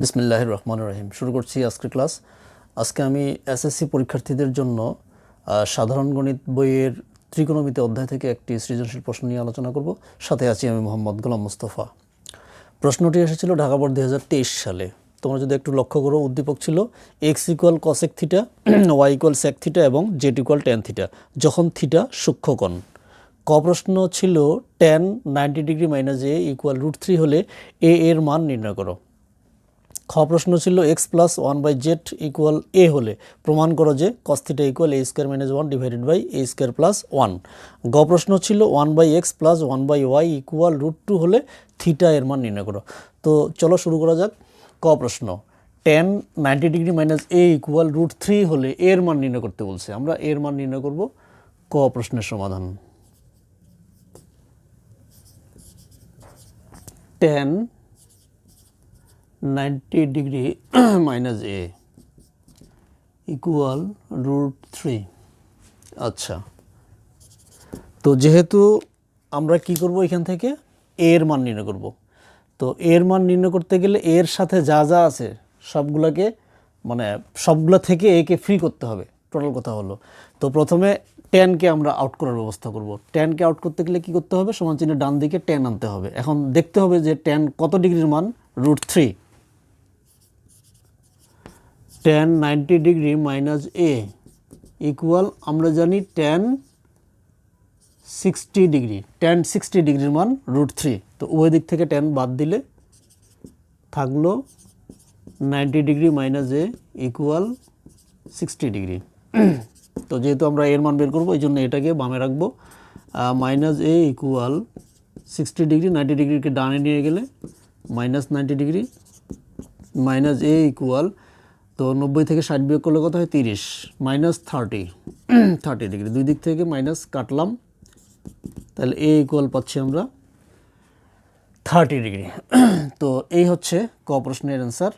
বিসমিল্লাহ রহমান রহিম। শুরু করছি আজকের ক্লাস। আজকে আমি এসএসসি পরীক্ষার্থীদের জন্য সাধারণ গণিত বইয়ের ত্রিকোণমিতি অধ্যায় থেকে একটি সৃজনশীল প্রশ্ন নিয়ে আলোচনা করব। সাথে আছি আমি মোহাম্মদ গোলাম মুস্তফা। প্রশ্নটি এসেছিল ঢাকা বোর্ড দুই হাজার তেইশ সালে। তোমরা যদি একটু লক্ষ্য করো, উদ্দীপক ছিল X equal cosec theta Y equal sec theta এবং জেড ইকুয়াল টেন থিটা যখন থিটা সূক্ষ্মকণ। ক প্রশ্ন ছিল tan ninety degree minus A equal root three হলে এ এর মান নির্ণয় করো। খ প্রশ্ন ছিল X plus one by Z equal A হলে। প্রমাণ করো যে cos theta equal A square minus one divided by A square plus one গ প্রশ্ন ছিল one by X plus one by Y equal root two হলে থিটা এর মান নির্ণয় করো। তো চলো শুরু করা যাক। ক প্রশ্ন tan ninety degree minus A equal root three হলে এর মান নির্ণয় করতে বলছে। আমরা এর মান নির্ণয় করব। ক প্রশ্নের সমাধান। Tan ninety degree minus A equal root three আচ্ছা। তো যেহেতু আমরা কি করব এখান থেকে? এ এর মান নির্ণয় করব। তো এর মান নির্ণয় করতে গেলে এর সাথে যা যা আছে সবগুলোকে মানে সবগুলা থেকে একে ফ্রি করতে হবে। টোটাল কথা হলো। তো প্রথমে টেনকে আমরা আউট করার ব্যবস্থা করব। টেনকে আউট করতে গেলে কি করতে হবে? সমান চিহ্নের ডান দিকে টেন আনতে হবে। এখন দেখতে হবে যে টেন কত ডিগ্রির মান? Root three tan ninety degree minus A equal আমরা জানি tan sixty degree tan sixty ডিগ্রির মান রুট থ্রি তো উভয় দিক থেকে টেন বাদ দিলে থাকল ninety degree minus A equal sixty degree তো যেহেতু আমরা এর মান বের করব, এই জন্য এটাকে বামে রাখব। Minus A equal sixty degree ninety ডিগ্রিকে ডানে নিয়ে গেলে minus ninety degree minus A equal তো নব্বই থেকে ষাট বিয়োগ করলে কত হয়? তিরিশ। Minus thirty. Thirty degree. দুই দিক থেকে মাইনাস কাটলাম। তাহলে এ ইকুয়াল পাচ্ছি আমরা থার্টি ডিগ্রি। তো এই হচ্ছে ক প্রশ্নের অ্যান্সার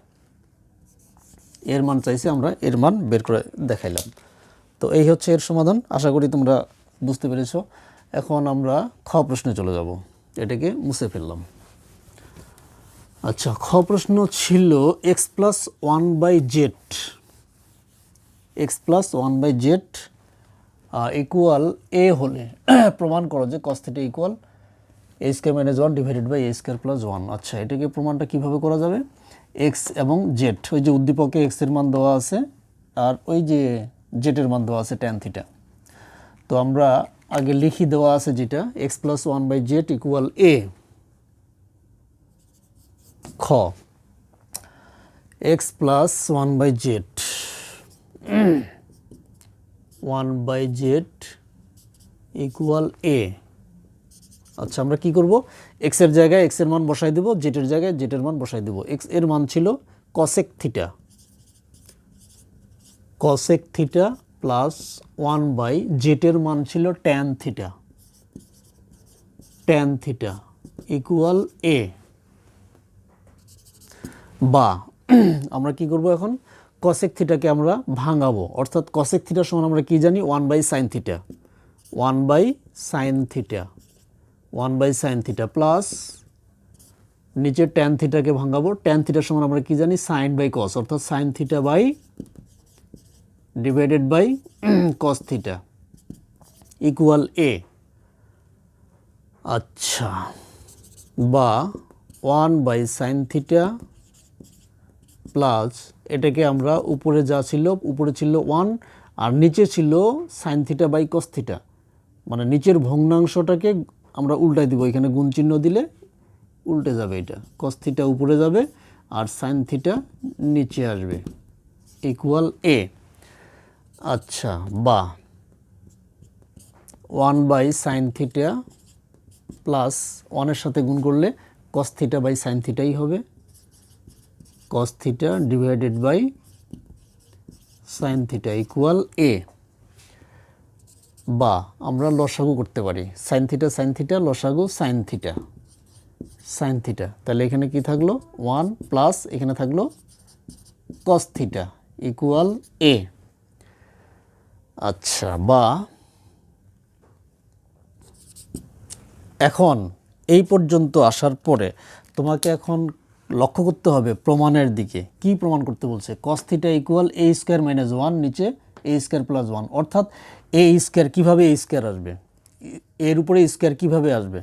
এর মান চাইছি আমরা, এর মান বের করে দেখাইলাম। তো এই হচ্ছে এর সমাধান। আশা করি তোমরা বুঝতে পেরেছ। এখন আমরা খ প্রশ্নে চলে যাব। এটাকে মুছে ফেললাম। আচ্ছা খ প্রশ্ন ছিল X plus one by Z X plus one by Z equal A হলে, প্রমাণ করো যে cos theta equal A square minus one divided by A square plus one আচ্ছা এটাকে প্রমাণটা কীভাবে করা যাবে? এক্স এবং জেড ওই যে উদ্দীপকে এক্সের মান দেওয়া আছে, আর ওই যে জেটের মান দেওয়া আছে ট্যান থিটা তো আমরা আগে লিখি দেওয়া আছে যেটা X plus one by Z equal A খ। X plus one by Z one by Z equal A আচ্ছা আমরা কি করব? এক্সের জায়গায় এক্সের মান বসাই দেব জেটের জায়গায় জেটের মান বসাই দেব। এক্সের মান ছিল cosec theta cosec theta plus one by জেটের মান ছিল tan theta tan theta equal A বা, আমরা কি করব এখন? কসেক থিটাকে আমরা ভাঙাবো। অর্থাৎ কসেক থিটার সমান আমরা কি জানি? One by sine theta one by sine theta one by sine theta plus নিচে ট্যান থিটাকে ভাঙাবো। ট্যান থিটার সমান আমরা কি জানি? সাইন বাই কস অর্থাৎ sine theta by divided by cos theta equal A আচ্ছা। বা one by sine theta plus এটাকে আমরা উপরে যা ছিল, উপরে ছিল ওয়ান আর নিচে ছিল sine theta by cos theta মানে নিচের ভগ্নাংশটাকে আমরা উল্টাই দিব, এখানে গুণ চিহ্ন দিলে উল্টে যাবে এটা। কস থিটা উপরে যাবে আর সাইন থিটা নিচে আসবে। ইকুয়াল এ আচ্ছা বা। One by sine theta plus ওয়ানের সাথে গুণ করলে কস থিটা বাই সাইন থিটাই হবে। Cos theta divided by sin theta equal a. বা আমরা লসাগু করতে পারি। সাইন থিটা সাইন থিটা লসাগু সাইন থিটা সাইন থিটা তাহলে এখানে কি থাকল? ওয়ান প্লাস এখানে থাকল কস থিটা ইকুয়াল এ আচ্ছা বা এখন এই পর্যন্ত আসার পরে তোমাকে এখন লক্ষ্য করতে হবে প্রমাণের দিকে। কি প্রমাণ করতে বলছে? Cos theta equal A square minus one নিচে এ স্কোয়ার প্লাস ওয়ান অর্থাৎ এ স্কোয়ার কীভাবে এ স্কোয়ার আসবে? এর উপরে স্কোয়ার কীভাবে আসবে?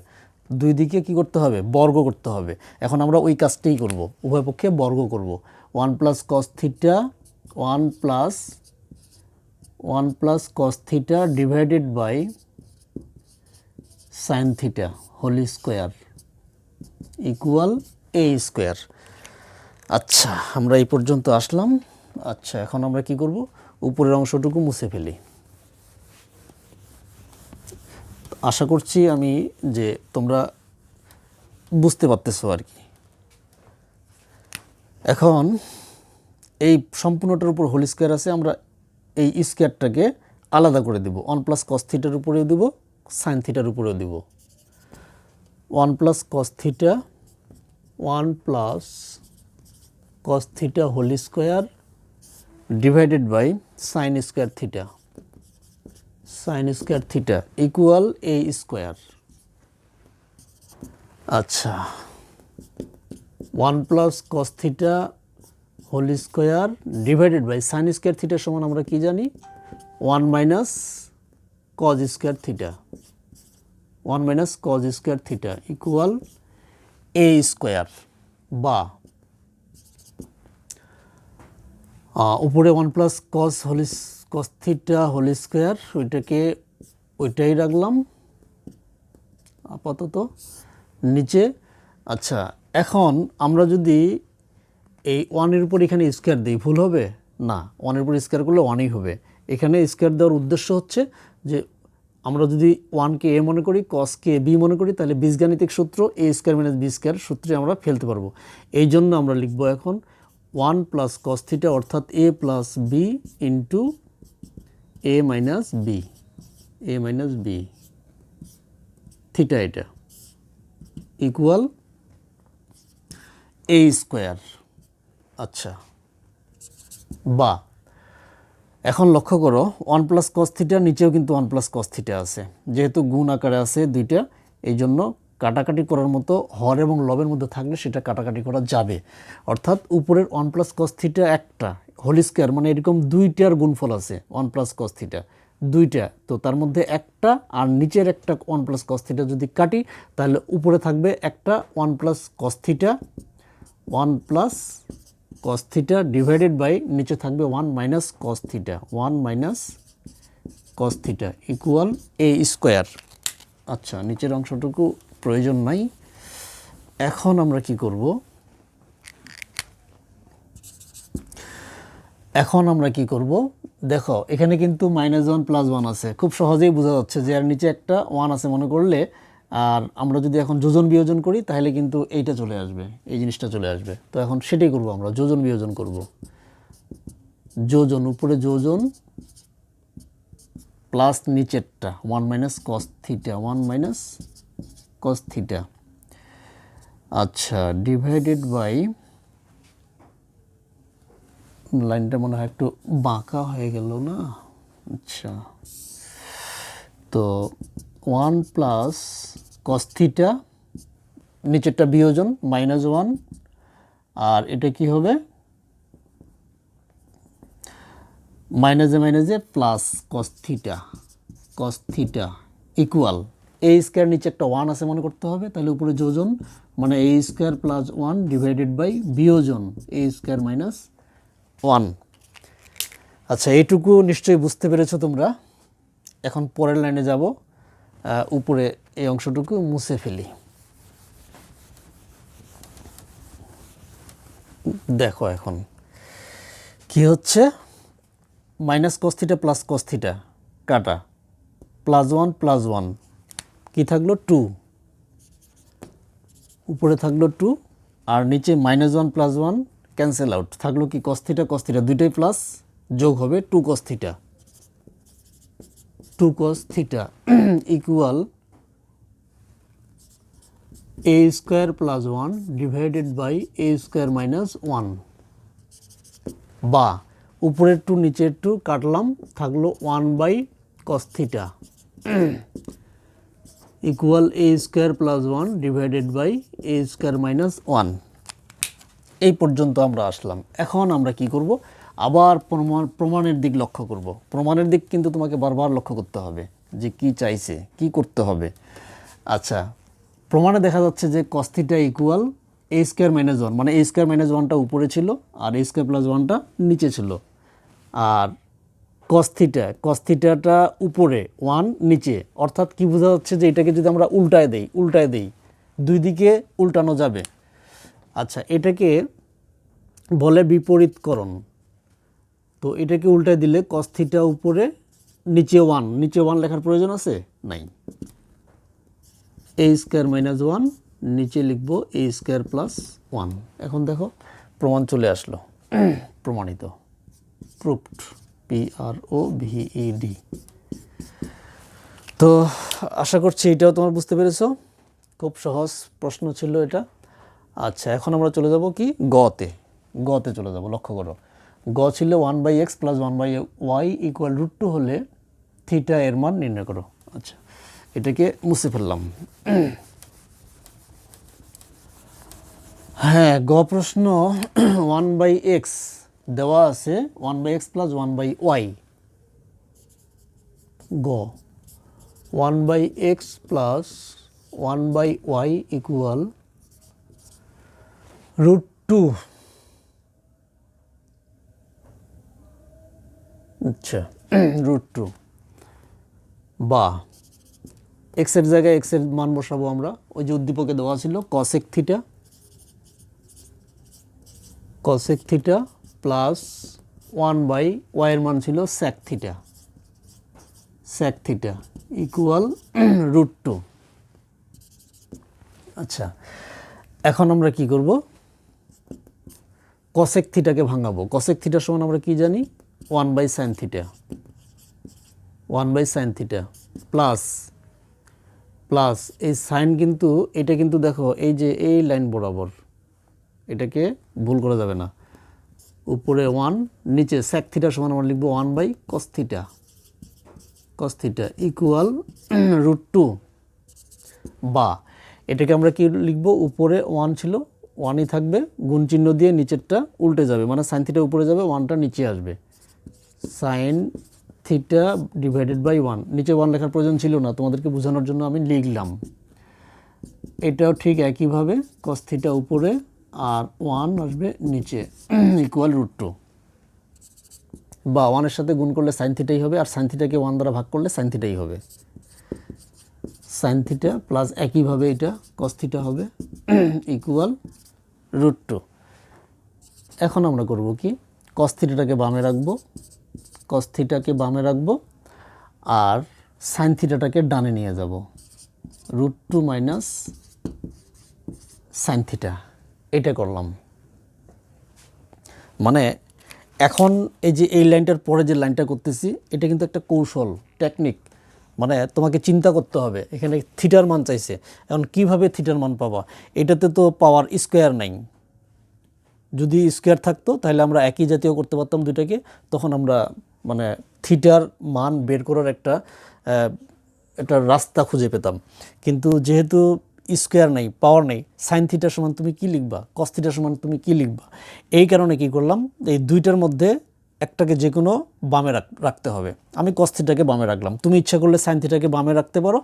দুই দিকে কি করতে হবে? বর্গ করতে হবে। এখন আমরা ওই কাজটাই করব। উভয় পক্ষে বর্গ করব। One plus cos theta one plus one plus cos theta divided by sine theta whole square equal A square আচ্ছা আমরা এই পর্যন্ত আসলাম। আচ্ছা এখন আমরা কি করব? উপরের অংশটুকু মুছে ফেলি। আশা করছি আমি যে তোমরা বুঝতে পারতেছো আর কি। এখন এই সম্পূর্ণটার উপর হোল স্কোয়ার আছে, আমরা এই স্কোয়ারটাকে আলাদা করে দেব। ওয়ান প্লাস কস থিটার উপরেও দেব, সাইন থিটার উপরেও দেব। One plus cos one plus cos theta whole square divided by sine square theta sine square theta equal A square আচ্ছা। One plus cos theta whole square divided by sine square থিটার সমান আমরা কি জানি? One minus cos square theta one minus cos square theta equal A square বা উপরে one plus cos whole is cos theta whole square ওইটাকে ওইটাই রাখলাম। আপাতত। নিচে আচ্ছা এখন আমরা যদি এই ওয়ানের উপর এখানে স্কোয়ার দিই, ভুল হবে? না ওয়ানের উপর স্কোয়ার করলে ওয়ানই হবে। এখানে স্কোয়ার দেওয়ার উদ্দেশ্য হচ্ছে যে আমরা যদি ওয়ানকে এ মনে করি কসকে বি মনে করি, তাহলে বীজগাণিতিক সূত্র A square minus B square সূত্রে আমরা ফেলতে পারব। এই জন্য আমরা লিখব এখন ওয়ান প্লাস কস থিটা অর্থাৎ A plus B into A minus B A minus B theta এটা। ইকুয়াল এ স্কোয়ার আচ্ছা। বা এখন লক্ষ্য করো ওয়ান প্লাস কস থিটার নিচেও কিন্তু ওয়ান প্লাস কস থিটা আছে। যেহেতু গুণ আকারে আছে দুইটা এই জন্য কাটাকাটি করার মতো হর এবং লবের মধ্যে থাকলে সেটা কাটাকাটি করা যাবে। অর্থাৎ উপরের ওয়ান প্লাস কস থিটা একটা হোল স্কোয়ার মানে এরকম দুইটার গুণফল আছে ওয়ান প্লাস কস থিটা দুইটা, তো তার মধ্যে একটা আর নিচের একটা ওয়ান প্লাস কস থিটা যদি কাটি, তাহলে উপরে থাকবে একটা one plus cos theta one plus cos theta divided by নিচে থাকবে one minus cos theta one minus cos theta equal A square আচ্ছা নিচের অংশটুকু প্রয়োজন নাই। এখন আমরা কি করব? এখন আমরা কি করব? দেখো, এখানে কিন্তু মাইনাস ওয়ান প্লাস ওয়ান আছে। খুব সহজেই বোঝা যাচ্ছে যে আর নিচে একটা ওয়ান আছে। মনে করলে আর আমরা যদি এখন যোজন বিয়োজন করি, তাহলে কিন্তু এইটা চলে আসবে, এই জিনিসটা চলে আসবে। তো এখন সেটাই করব আমরা, যোজন বিয়োজন করব। যোজন, উপরে যোজন প্লাস নিচেরটা, one minus cos theta, one minus cos theta. আচ্ছা ডিভাইডেড বাই, লাইনটা মনে হয় একটু বাঁকা হয়ে গেল না? আচ্ছা তো ওয়ান প্লাস কস থিটা নিচেরটা বিয়োজন মাইনাস ওয়ান আর এটা কি হবে? মাইনাসে মাইনাসে plus cos theta cos theta equal A square নিচে একটা ওয়ান আছে মনে করতে হবে, তাহলে উপরে যোজন মানে A square plus one divided by বিয়োজন এ স্কোয়ার মাইনাস ওয়ান আচ্ছা এইটুকু নিশ্চয়ই বুঝতে পেরেছ তোমরা। এখন পরের লাইনে যাব উপরে এই অংশটুকু মুছে ফেলি। দেখো এখন, কি হচ্ছে? Minus cos theta plus cos theta কাটা। প্লাস ওয়ান প্লাস ওয়ান কী থাকল? টু উপরে থাকল টু আর নিচে minus one plus one cancel out থাকল কি? কস্থিটা কস্থিটা দুইটাই প্লাস যোগ হবে two cos theta two cos theta equal A square plus one divided by A square minus one বা উপরের টু নিচের টু কাটলাম, থাকল one by cos theta equal A square plus one divided by A square minus one এই পর্যন্ত আমরা আসলাম। এখন আমরা কি করব? আবার প্রমাণ প্রমাণের দিক লক্ষ্য করব। প্রমাণের দিক কিন্তু তোমাকে বারবার লক্ষ্য করতে হবে যে কি চাইছে, কি করতে হবে। আচ্ছা প্রমাণে দেখা যাচ্ছে যে cos theta equal a square minus one মানে এ স্কোয়ার মাইনাস ওয়ানটা উপরে ছিল আর এ স্কোয়ার প্লাস ওয়ানটা নিচে ছিল। আর কস্থিটা কস্থিটাটা উপরে ওয়ান নিচে, অর্থাৎ কি বোঝা যাচ্ছে যে এটাকে যদি আমরা উল্টায় দেই উল্টায় দেই, দুই দিকে উল্টানো যাবে। আচ্ছা এটাকে বলে বিপরীতকরণ। তো এটাকে উল্টায় দিলে কস্থিটা উপরে, নিচে ওয়ান নিচে ওয়ান লেখার প্রয়োজন আছে? নাই। এ স্কোয়ার মাইনাস ওয়ান নিচে লিখব এ স্কোয়ার প্লাস ওয়ান এখন দেখো, প্রমাণ চলে আসলো। প্রমাণিত। Proved P R O V D তো আশা করছি এটাও তোমার বুঝতে পেরেছ। খুব সহজ প্রশ্ন ছিল এটা। আচ্ছা এখন আমরা চলে যাব কি? গতে। গতে চলে যাব, লক্ষ্য করো। গ ছিল one by x plus one by y equal root two হলে থিটা এর মান নির্ণয় করো। আচ্ছা। এটাকে মুছে ফেললাম। হ্যাঁ গ প্রশ্ন ওয়ান বাই এক্স দেওয়া আছে, one by x plus one by y. গ। One by x plus one by y equal root two. আচ্ছা রুট টু। বা এক্সের জায়গায় এক্সের মান বসাবো আমরা। ওই যে উদ্দীপকে দেওয়া ছিল cosec theta cosec theta plus one by ওয়াইয়ের মান ছিল sec theta sec theta equal root two আচ্ছা এখন আমরা কি করব? কসেক থিটাকে ভাঙাবো। কসেক থিটার সমান আমরা কি জানি? One by sine theta one by sine theta plus plus এই সাইন কিন্তু, এটা কিন্তু দেখো, এই যে এই লাইন বরাবর, এটাকে ভুল করা যাবে না। উপরে ওয়ান নিচে স্যাক থিটার সমান আমরা লিখব one by cos theta cos theta equal root two বা, এটাকে আমরা কি লিখব? উপরে ওয়ান ছিল ওয়ানই থাকবে, গুণ চিহ্ন দিয়ে নিচেরটা উল্টে যাবে মানে সাইন থিটা উপরে যাবে ওয়ানটা নিচে আসবে। Sine theta divided by one. নিচে ওয়ান লেখার প্রয়োজন ছিল না, তোমাদেরকে বোঝানোর জন্য আমি লিখলাম। এটাও ঠিক একইভাবে কস থিটা উপরে আর ওয়ান আসবে নিচে ইকুয়াল রুট টু বা ওয়ানের সাথে গুণ করলে সাইন থিটাই হবে, আর সাইন থিটাকে ওয়ান দ্বারা ভাগ করলে সাইন থিটাই হবে। সাইন থিটা প্লাস একইভাবে এটা কস থিটা হবে ইকুয়াল রুট টু এখন আমরা করব কি? কস থিটাটাকে বামে রাখব কস থিটাকে বামে রাখব আর সাইন থিটাটাকে ডানে নিয়ে যাব। Root two minus sine theta এটা করলাম। মানে এখন এই যে এই লাইনটার পরে যে লাইনটা করতেছি, এটা কিন্তু একটা কৌশল টেকনিক মানে তোমাকে চিন্তা করতে হবে, এখানে থিটার মান চাইছে। এখন কীভাবে থিটার মান পাবা? এটাতে তো পাওয়ার স্কোয়ার নাই। যদি স্কোয়ার থাকতো, তাহলে আমরা একই জাতীয় করতে পারতাম দুইটাকে, তখন আমরা মানে থিটার মান বের করার একটা একটা রাস্তা খুঁজে পেতাম। কিন্তু যেহেতু স্কোয়ার নেই, পাওয়ার নেই, সাইন থিটার সমান তুমি কি লিখবা? কস থিটার সমান তুমি কি লিখবা? এই কারণে কি করলাম, এই দুইটার মধ্যে একটাকে যে কোনো বামে রাখ- রাখতে হবে। আমি কস থিটাকে বামে রাখলাম। তুমি ইচ্ছা করলে সাইন থিটাকে বামে রাখতে পারো,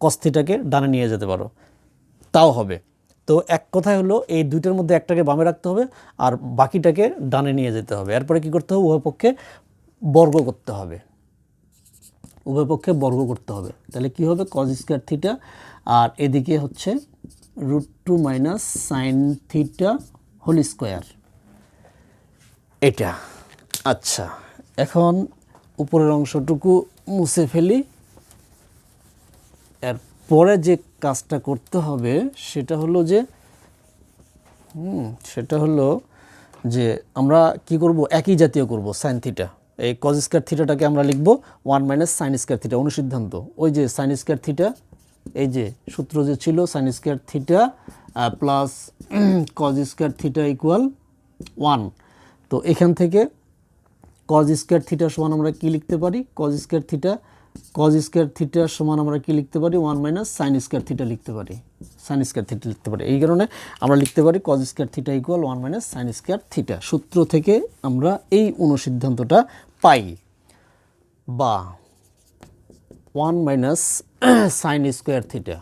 কস থিটাকে ডানে নিয়ে যেতে পারো। তাও হবে। তো এক কথায় হলো, এই দুইটার মধ্যে একটাকে বামে রাখতে হবে আর বাকিটাকে ডানে নিয়ে যেতে হবে। এরপরে কি করতে হবে, উভয় পক্ষে বর্গ করতে হবে। উভয় পক্ষে বর্গ করতে হবে। তাহলে কি হবে? কজ স্কোয়ার থিটা আর এদিকে হচ্ছে root two minus sine theta whole square এটা। আচ্ছা এখন উপরের অংশটুকু মুছে ফেলি। এর পরে যে কাজটা করতে হবে, সেটা হলো যে, হুম, সেটা হলো যে আমরা কি করব? একই জাতীয় করব সাইন থিটা এই কজ স্কয়ার থিটাটাকে আমরা লিখব one minus sine square theta অনুসিদ্ধান্ত। ওই যে সাইন স্কয়ার থিটা এই যে সূত্র যে ছিল sine square theta plus cos square theta equal one তো এখান থেকে কজ স্কয়ার থিটা সমান আমরা কি লিখতে পারি? Cos square theta cos square theta সমান আমরা কি লিখতে পারি? One minus sine square theta লিখতে পারি। সাইন স্কোয়ার থিটা লিখতে পারি। এই কারণে আমরা লিখতে পারি cos square theta equal one minus sine square theta সূত্র থেকে আমরা এই অনুসিদ্ধান্তটা পাই বা one minus sine square theta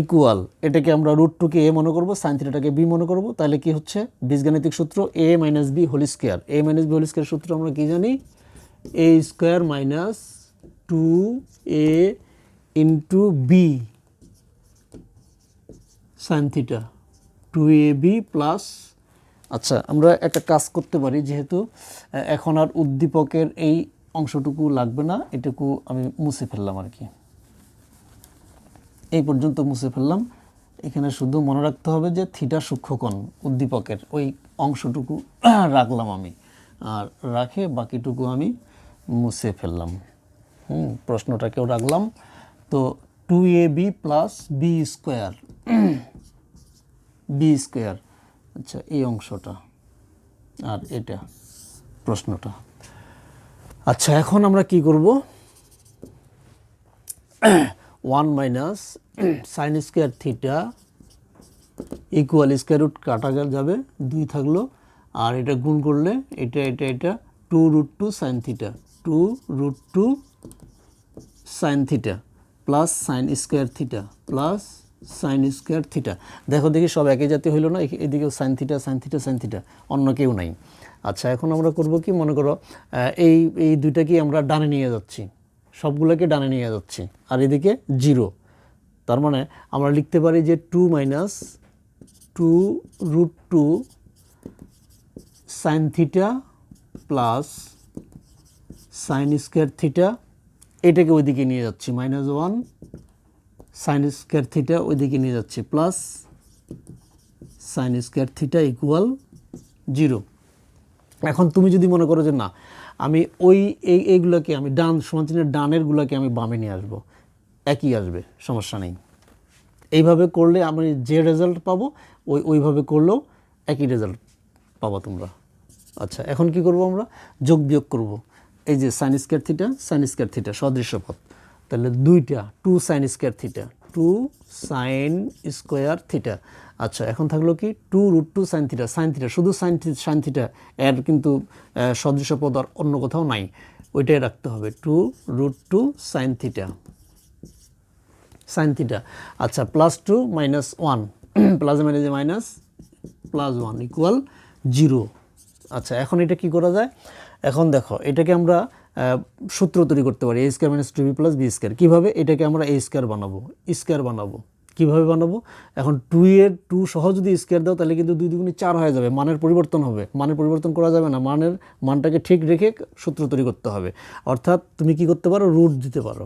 equal এটাকে আমরা রুট টুকে এ মনে করব সাইন থিটাটাকে বি মনে করব, তাহলে কি হচ্ছে? বীজগাণিতিক সূত্র a minus b whole square a minus b whole square সূত্র আমরা কি জানি? A square minus two a into b sine theta two a b plus আচ্ছা আমরা একটা কাজ করতে পারি, যেহেতু এখন আর উদ্দীপকের এই অংশটুকু লাগবে না, এটুকু আমি মুছে ফেললাম আর কি। এই পর্যন্ত মুছে ফেললাম। এখানে শুধু মনে রাখতে হবে যে থিটা সূক্ষ্মকণ, উদ্দীপকের, ওই অংশটুকু রাখলাম আমি। আর রাখে বাকিটুকু আমি মুছে ফেললাম। হুম, প্রশ্নটাকেও রাখলাম। তো two a b plus b square b square. আচ্ছা এই অংশটা আর এটা প্রশ্নটা। আচ্ছা এখন আমরা কি করব? One minus sine square theta equal square root কাটা যাবে, দুই থাকল। আর এটা গুণ করলে এটা এটা এটা two root two sine theta, two root two sine theta, plus sine square theta, plus sine square theta দেখো, দেখি সব একই জাতীয় হইল না এদিকেও sine theta sine theta sine theta অন্য কেউ নাই। আচ্ছা এখন আমরা করব কি, মনে করো এই এই দুইটাকে আমরা ডানে নিয়ে যাচ্ছি। সবগুলোকে ডানে নিয়ে যাচ্ছি, আর এদিকে জিরো তার মানে আমরা লিখতে পারি যে two minus two root two sine theta plus sine square theta এটাকে ওইদিকে নিয়ে যাচ্ছি minus one sine square theta ওইদিকে নিয়ে যাচ্ছি plus sine square theta equal zero এখন তুমি যদি মনে করো যে না, আমি ওই এই এইগুলোকে আমি ডান সমান চিহ্নের ডানেরগুলোকে আমি বামে নিয়ে আসব, একই আসবে, সমস্যা নেই। এইভাবে করলে আমি যে রেজাল্ট পাবো, ওই ওইভাবে করলেও একই রেজাল্ট পাবো তোমরা। আচ্ছা এখন কি করব আমরা? যোগ বিয়োগ করব। এই যে sine square theta sine square theta সদৃশ্য পথ তাহলে দুইটা two sine square theta two sine square theta আচ্ছা এখন থাকল কি? Two root two sine theta sine theta শুধু সাইন সাইন থিটা এর কিন্তু সদৃশ পদ আর অন্য কোথাও নাই। ওইটাই রাখতে হবে two root two sine theta sine theta আচ্ছা plus two minus one plus minus minus plus one equal zero আচ্ছা এখন এটা কি করা যায়? এখন দেখো, এটাকে আমরা সূত্র তৈরি করতে পারি a square minus two b plus b square কীভাবে? এটাকে আমরা এ স্কোয়ার বানাবো স্কোয়ার বানাবো। কীভাবে বানাবো? এখন টু এর টু সহ যদি স্কোয়ার দাও, তাহলে কিন্তু দুই দুগুণে চার হয়ে যাবে। মানের পরিবর্তন হবে। মানের পরিবর্তন করা যাবে না। মানের, মানটাকে ঠিক রেখে সূত্র তৈরি করতে হবে। অর্থাৎ তুমি কি করতে পারো? রুট দিতে পারো।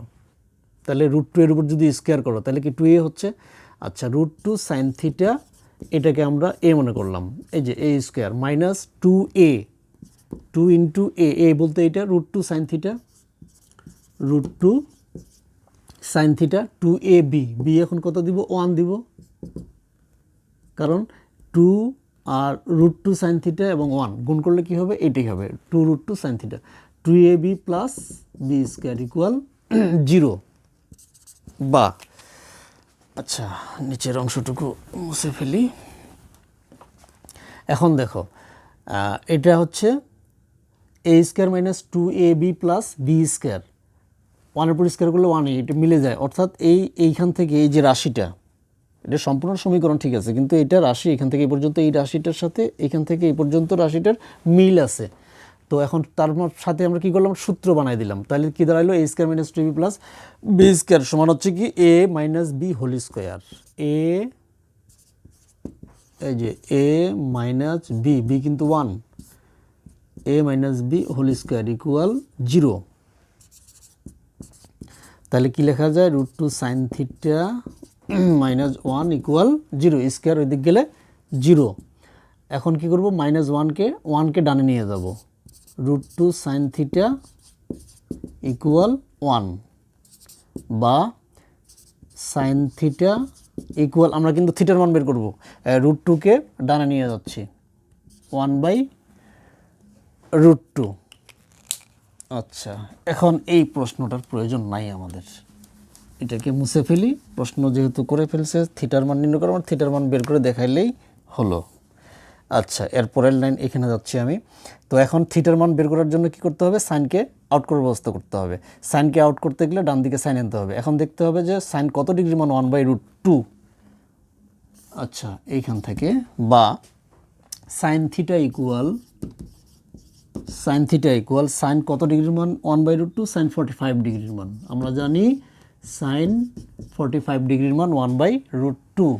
তাহলে রুট টু এর উপর যদি স্কোয়ার করো, তাহলে কি টু এ হচ্ছে? আচ্ছা রুট টু সাইন থিটা এটাকে আমরা এ মনে করলাম। এই যে a square minus two a two into a a বলতে এটা, root two sine theta, root two sine theta, two a b b এখন কত দিব? ওয়ান দিব। কারণ টু আর রুট টু সাইন থিটা এবং ওয়ান গুণ করলে কি হবে? এটাই হবে। Two root two sine theta. Two a b plus b square equal zero. বা আচ্ছা নিচের অংশটুকু মুছে ফেলি। এখন দেখো এটা হচ্ছে a square minus two a b plus b square ওয়ানের পর স্কোয়ার করলে ওয়ান এটা মিলে যায়। অর্থাৎ এই, এইখান থেকে এই যে রাশিটা, এটা সম্পূর্ণ সমীকরণ ঠিক আছে, কিন্তু এটা রাশি এখান থেকে এই পর্যন্ত, এই রাশিটার সাথে এখান থেকে এই পর্যন্ত রাশিটার মিল আছে। তো এখন তার সাথে আমরা কি করলাম? সূত্র বানাই দিলাম। তাহলে কি দাঁড়াইলো? A square minus two b plus b square সমান হচ্ছে কি? A minus b whole square এ এই যে এ মাইনাস বি বি কিন্তু one a minus b whole square equal zero তাহলে কি লেখা যায়? Root two sine theta minus one equal zero square ওই দিক গেলে জিরো এখন কি করব? মাইনাস ওয়ানকে ওয়ানকে ডানে নিয়ে যাব। Root two sine theta equal one বা সাইন থিটা ইকুয়াল আমরা কিন্তু থিটার মান বের করব। রুট টুকে ডানে নিয়ে যাচ্ছি। ওয়ান বাই রুট টু আচ্ছা এখন এই প্রশ্নটার প্রয়োজন নাই আমাদের। এটাকে মুছে ফেলি, প্রশ্ন যেহেতু করে ফেলছে থিটার মান নির্ণয় করার থিটার মান বের করে দেখাইলেই হলো। আচ্ছা এর পরের লাইন এখানে যাচ্ছি আমি। তো এখন থিটার মান বের করার জন্য কি করতে হবে? সাইনকে আউট করার ব্যবস্থা করতে হবে। সাইনকে আউট করতে গেলে ডান দিকে সাইন আনতে হবে। এখন দেখতে হবে যে সাইন কত ডিগ্রি মান ওয়ান বাই রুট টু আচ্ছা এইখান থেকে বা sine theta equal sine theta equal sine কত ডিগ্রির মান? One by root two sine forty five ডিগ্রির মান। আমরা জানি সাইন ফর্টি ফাইভ ডিগ্রির মান ওয়ান বাই রুট টু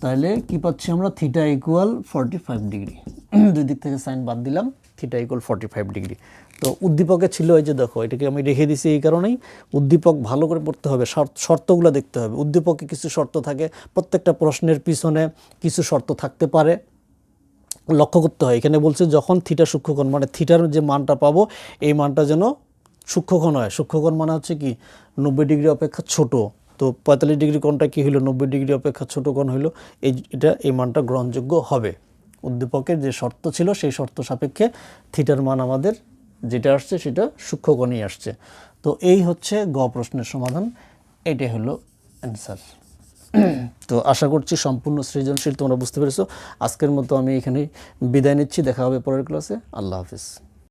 তাহলে কি পাচ্ছি আমরা? Theta equal forty five degree. দুই দিক থেকে সাইন বাদ দিলাম theta equal forty five degree. তো উদ্দীপকে ছিল এই যে দেখো, এটাকে আমি রেখে দিছি এই কারণেই। উদ্দীপক ভালো করে পড়তে হবে, শর্ত- শর্তগুলো দেখতে হবে। উদ্দীপকে কিছু শর্ত থাকে, প্রত্যেকটা প্রশ্নের পিছনে কিছু শর্ত থাকতে পারে। লক্ষ্য করতে হয়। এখানে বলছে যখন থিটা সূক্ষ্মকোণ মানে থিটার যে মানটা পাবো, এই মানটা যেন সূক্ষ্মকোণ হয়। সূক্ষ্মকোণ মানে হচ্ছে কি, নব্বই ডিগ্রি অপেক্ষা ছোট। তো পঁয়তাল্লিশ ডিগ্রি কোণটা কী হলো নব্বই ডিগ্রি অপেক্ষা ছোট কোণ হইল। এই এটা, এই মানটা গ্রহণযোগ্য হবে। উদ্দীপকের যে শর্ত ছিল, সেই শর্ত সাপেক্ষে থিটার মান আমাদের যেটা আসছে, সেটা সূক্ষ্মকোণেই আসছে। তো এই হচ্ছে গ প্রশ্নের সমাধান। এটাই হলো অ্যান্সার তো আশা করছি সম্পূর্ণ সৃজনশীল, তোমরা বুঝতে পেরেছ। আজকের মতো আমি এখানে বিদায় নিচ্ছি, দেখা হবে পরের ক্লাসে আল্লাহ হাফিজ।